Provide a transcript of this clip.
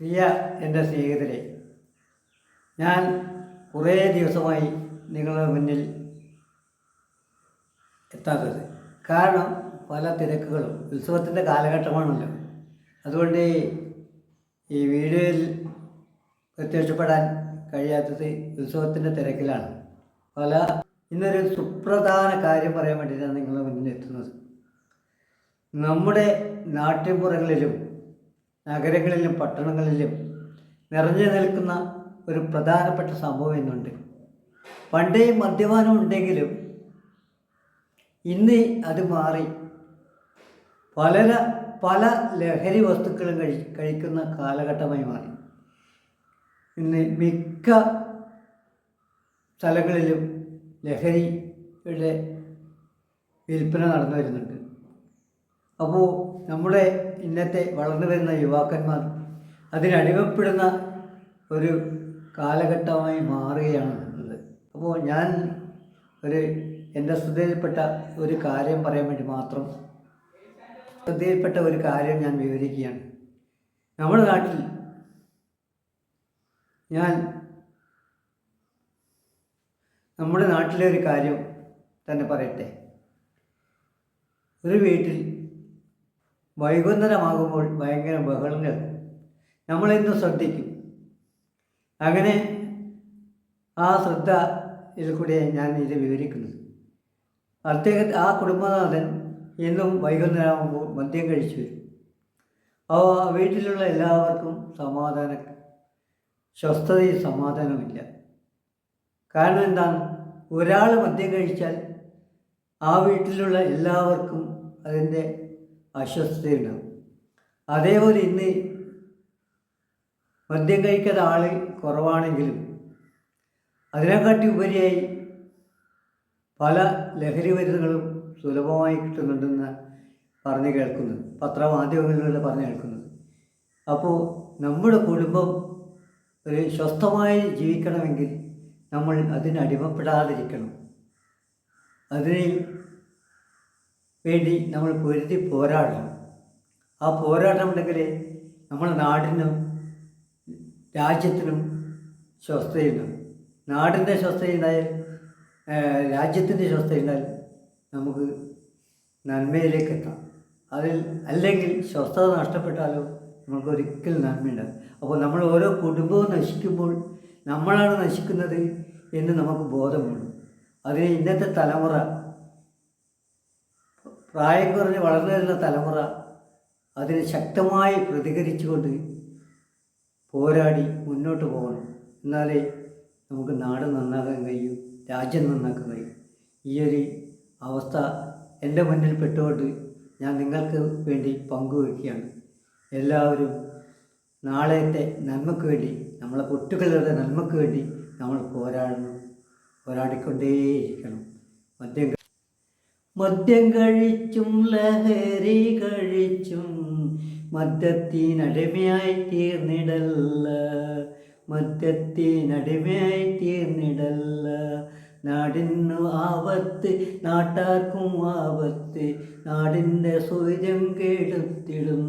പ്രിയ എന്റെ സ്നേഹിതരെ ഞാൻ കുറേ ദിവസമായി നിങ്ങളുടെ മുന്നിൽ എത്താത്തത്. കാരണം പല തിരക്കുകളും ഉത്സവത്തിന്റെ കാലഘട്ടമാണല്ലോ. അതുകൊണ്ട് ഈ വീഡിയോയിൽ പ്രത്യക്ഷപ്പെടാൻ കഴിയാത്തത് ഉത്സവത്തിന്റെ തിരക്കിലാണ്. പല ഇന്നൊരു സുപ്രധാന കാര്യം പറയാൻ വേണ്ടിയിട്ടാണ് നിങ്ങളുടെ മുന്നിൽ എത്തുന്നത്. നമ്മുടെ നാട്ടിൻപുറങ്ങളിലും നഗരങ്ങളിലും പട്ടണങ്ങളിലും നിറഞ്ഞു നിൽക്കുന്ന ഒരു പ്രധാനപ്പെട്ട സംഭവം ഇന്നുണ്ട്. പണ്ടേ മദ്യപാനം ഉണ്ടെങ്കിലും ഇന്ന് അത് മാറി. പല പല ലഹരി വസ്തുക്കളും കഴി കഴിക്കുന്ന കാലഘട്ടമായി മാറി. ഇന്ന് മിക്ക സ്ഥലങ്ങളിലും ലഹരിയുടെ വിൽപ്പന നടന്നു വരുന്നുണ്ട്. അപ്പോൾ നമ്മുടെ ഇന്നത്തെ വളർന്നു വരുന്ന യുവാക്കന്മാർ അതിനടിമപ്പെടുന്ന ഒരു കാലഘട്ടമായി മാറുകയാണ് ഉള്ളത്. അപ്പോൾ ഞാൻ ഒരു എന്റെ ശ്രദ്ധയിൽപ്പെട്ട ഒരു കാര്യം പറയാൻ വേണ്ടി മാത്രം ശ്രദ്ധയിൽപ്പെട്ട ഒരു കാര്യം ഞാൻ വിവരിക്കുകയാണ്. നമ്മുടെ നാട്ടിൽ ഞാൻ നമ്മുടെ നാട്ടിലെ ഒരു കാര്യം തന്നെ പറയട്ടെ. ഒരു വീട്ടിൽ വൈകുന്നേരമാകുമ്പോൾ ഭയങ്കര ബഹളം കേൾക്കും നമ്മളിന്ന് ശ്രദ്ധിക്കും. അങ്ങനെ ആ ശ്രദ്ധ ഇതിൽ കൂടെ ഞാൻ ഇത് വിവരിക്കുന്നത്. അദ്ദേഹം ആ കുടുംബനാഥൻ എന്നും വൈകുന്നേരമാകുമ്പോൾ മദ്യം കഴിച്ചു വരും. അപ്പോൾ വീട്ടിലുള്ള എല്ലാവർക്കും സമാധാന സ്വസ്ഥതയും സമാധാനമില്ല കാരണം എന്താണ്? ഒരാൾ മദ്യം കഴിച്ചാൽ ആ വീട്ടിലുള്ള എല്ലാവർക്കും അതിന്റെ അസ്വസ്ഥതയുണ്ടാവും. അതേപോലെ ഇന്ന് മദ്യം കഴിക്കാത്ത ആൾ കുറവാണെങ്കിലും അതിനെക്കാട്ടി ഉപരിയായി പല ലഹരി മരുന്നുകളും സുലഭമായി കിട്ടുന്നുണ്ടെന്ന് പറഞ്ഞ് കേൾക്കുന്നത് പത്രമാധ്യമങ്ങളിലൂടെ പറഞ്ഞ് കേൾക്കുന്നത് അപ്പോൾ നമ്മുടെ കുടുംബം ഒരു സ്വസ്ഥമായി ജീവിക്കണമെങ്കിൽ നമ്മൾ അതിനടിമപ്പെടാതിരിക്കണം അതിന് വേണ്ടി നമ്മൾ പൊരുതി പോരാടണം. ആ പോരാട്ടം ഉണ്ടെങ്കിൽ നമ്മുടെ നാടിനും രാജ്യത്തിനും സ്വസ്ഥതയുണ്ടാവും നാടിന്റെ സ്വസ്ഥയുണ്ടായാൽ രാജ്യത്തിന്റെ സ്വസ്ഥയുണ്ടായാൽ നമുക്ക് നന്മയിലേക്ക് എത്താം. അതിൽ അല്ലെങ്കിൽ സ്വസ്ഥത നഷ്ടപ്പെട്ടാലോ നമുക്ക് ഒരിക്കലും നന്മയുണ്ടാകും അപ്പോൾ നമ്മൾ ഓരോ കുടുംബവും നശിക്കുമ്പോൾ നമ്മളാണ് നശിക്കുന്നത് എന്ന് നമുക്ക് ബോധമുള്ളൂ അതിന് ഇന്നത്തെ തലമുറ പ്രായം കുറഞ്ഞ് വളർന്നു വരുന്ന തലമുറ അതിന് ശക്തമായി പ്രതികരിച്ചുകൊണ്ട് പോരാടി മുന്നോട്ട് പോകണം. എന്നാലേ നമുക്ക് നാട് നന്നാക്കാൻ കഴിയൂ രാജ്യം നന്നാക്കാൻ കഴിയും. ഈ ഒരു അവസ്ഥ എന്റെ മുന്നിൽ പെട്ടുകൊണ്ട് ഞാൻ നിങ്ങൾക്ക് വേണ്ടി പങ്കുവയ്ക്കുകയാണ്. എല്ലാവരും നാളത്തെ നന്മയ്ക്ക് വേണ്ടി നമ്മളെ കുട്ടികളുടെ നന്മയ്ക്ക് വേണ്ടി നമ്മൾ പോരാടണം പോരാടിക്കൊണ്ടേയിരിക്കണം. മദ്യം മദ്യം കഴിച്ചും ലഹരി കഴിച്ചും മദ്യത്തിനടിമയായി തീർന്നിടല്ല. മദ്യത്തിനടിമയായി തീർന്നിടല്ല. നാടിനു ആപത്ത് നാട്ടാർക്കും ആപത്ത് നാടിന്റെ സൂര്യം കെടുത്തിടും